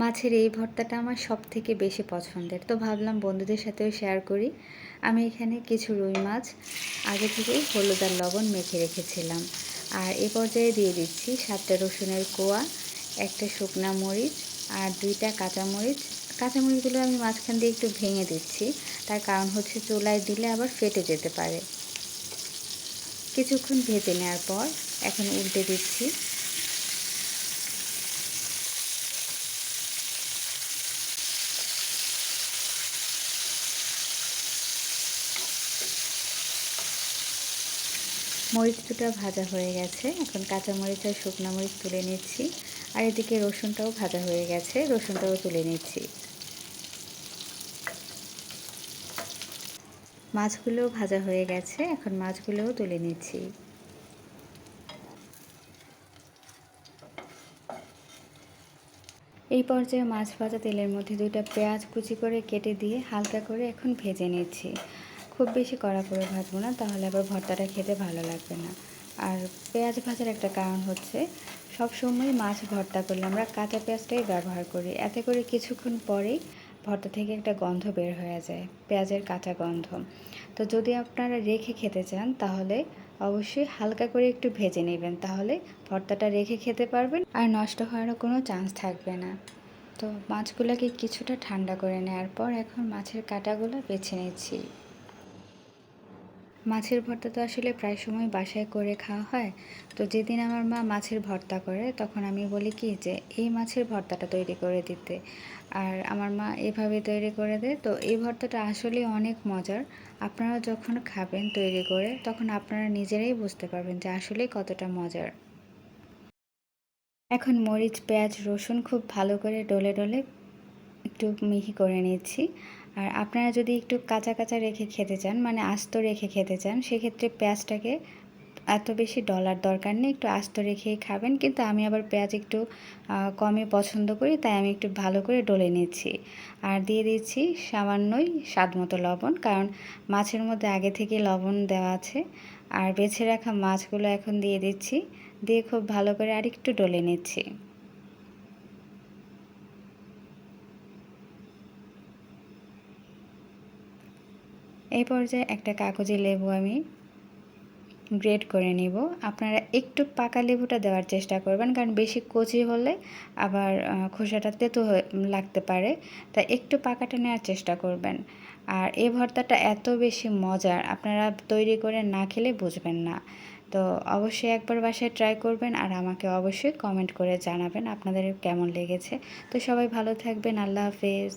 মাছের এই ভর্তাটা আমার সব থেকে বেশি পছন্দের। তো ভাবলাম বন্ধুদের সাথেও শেয়ার করি। আমি এখানে কিছু রুই মাছ, আগে থেকেই হলুদ আর লবণ মেখে রেখেছিলাম। আর এ পর্যায়ে দিয়ে দিচ্ছি সাতটা রসুনের কোয়া, একটা শুকনা মরিচ আর দুইটা কাঁচামরিচ কাঁচামরিচগুলো আমি মাঝখান দিয়ে একটু ভেঙে দিচ্ছি। তার কারণ হচ্ছে চুলায় দিলে আবার ফেটে যেতে পারে। কিছুক্ষণ ভেজে নেওয়ার পর এখন উল্টে দিচ্ছি। মরিচ দুটো ভাজা হয়ে গেছে। এখন কাঁচা মরিচ আর শুকনো মরিচ তুলে নিচ্ছি। আর এদিকে রসুনটাও ভাজা হয়ে গেছে, রসুনটাও তুলে নিচ্ছি। মাছগুলোও ভাজা হয়ে গেছে, এখন মাছগুলোও তুলে নিচ্ছি। এই পর্যায়ে মাছ ভাজা তেলের মধ্যে দুইটা পেঁয়াজ কুচি করে কেটে দিয়ে হালকা করে এখন ভেজে নিচ্ছি। খুব বেশি কড়া করে ভাজবো না, তাহলে আবার ভর্তাটা খেতে ভালো লাগবে না। আর পেঁয়াজ ভাজার একটা কারণ হচ্ছে সব সময় মাছ ভর্তা করলে আমরা কাঁচা পেঁয়াজটাই ব্যবহার করি। এতে করে কিছুক্ষণ পরেই ভর্তা থেকে একটা গন্ধ বের হয়ে যায়, পেঁয়াজের কাঁচা গন্ধ। তো যদি আপনারা রেখে খেতে চান, তাহলে অবশ্যই হালকা করে একটু ভেজে নেবেন, তাহলে ভর্তাটা রেখে খেতে পারবেন আর নষ্ট হওয়ারও কোনো চান্স থাকবে না। তো মাছগুলোকে কিছুটা ঠান্ডা করে নেওয়ার পর এখন মাছের কাঁটাগুলো বেছে নিচ্ছি। মাছের ভর্তা তো আসলে প্রায় সময় বাসায় করে খাওয়া হয়। তো যেদিন আমার মা মাছের ভর্তা করে, তখন আমি বলি কি যে, এই মাছের ভর্তাটা তৈরি করে দিতে। আর আমার মা এভাবে তৈরি করে দেয়। তো এই ভর্তাটা আসলে অনেক মজার। আপনারা যখন খাবেন তৈরি করে, তখন আপনারা নিজেরাই বুঝতে পারবেন যে আসলে কতটা মজার। এখন মরিচ, পেঁয়াজ, রসুন খুব ভালো করে ডলে ডলে একটু মিহি করে নিচ্ছি। আর আপনারা যদি একটু কাঁচা কাঁচা রেখে খেতে চান মানে আস্ত রেখে খেতে চান, সেক্ষেত্রে পেঁয়াজটাকে এত বেশি ডলার দরকার নেই, একটু আস্ত রেখেই খাবেন। কিন্তু আমি আবার পেঁয়াজ একটু কমে পছন্দ করি, তাই আমি একটু ভালো করে ডলে নিচ্ছি। আর দিয়ে দিচ্ছি সামান্যই স্বাদ মতো লবণ, কারণ মাছের মধ্যে আগে থেকে লবণ দেওয়া আছে। আর বেছে রাখা মাছগুলো এখন দিয়ে দিচ্ছি, দিয়ে খুব ভালো করে আর একটু ডলে নিচ্ছি। এই পর্যায়ে একটা কাগজে লেবু আমি গ্রেড করে নিব। আপনারা একটু পাকা লেবুটা দেওয়ার চেষ্টা করবেন, কারণ বেশি কচি হলে আবার খোসাটা তেতো লাগতে পারে। তাই একটু পাকাটা নেওয়ার চেষ্টা করবেন। আর এই ভর্তাটা এত বেশি মজার, আপনারা তৈরি করে না খেলে বুঝবেন না। তো অবশ্যই একবার বাসায় ট্রাই করবেন আর আমাকে অবশ্যই কমেন্ট করে জানাবেন আপনাদের কেমন লেগেছে। তো সবাই ভালো থাকবেন, আল্লাহ হাফেজ।